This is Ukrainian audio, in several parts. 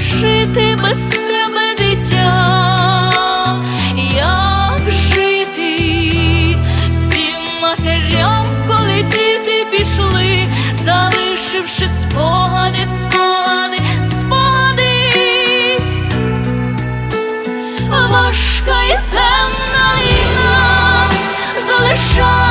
жити без тебе, дитя? Як жити всім матерям, коли діти пішли, залишивши спогади, спогади, спогади. Важка і темна війна залишає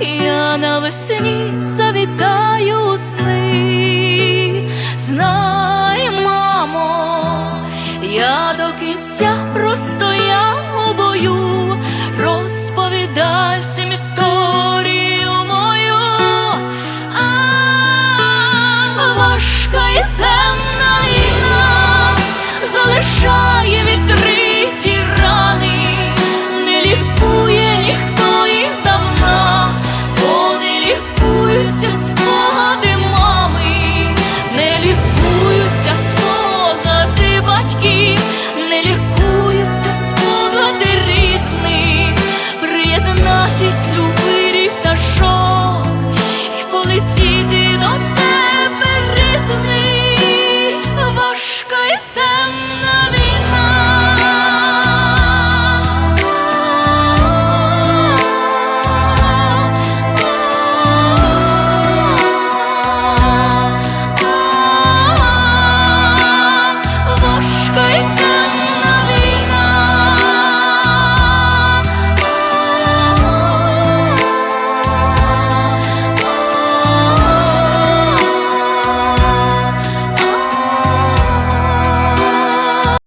я навесні завітаю у сни. Знай, мамо, я до кінця простояв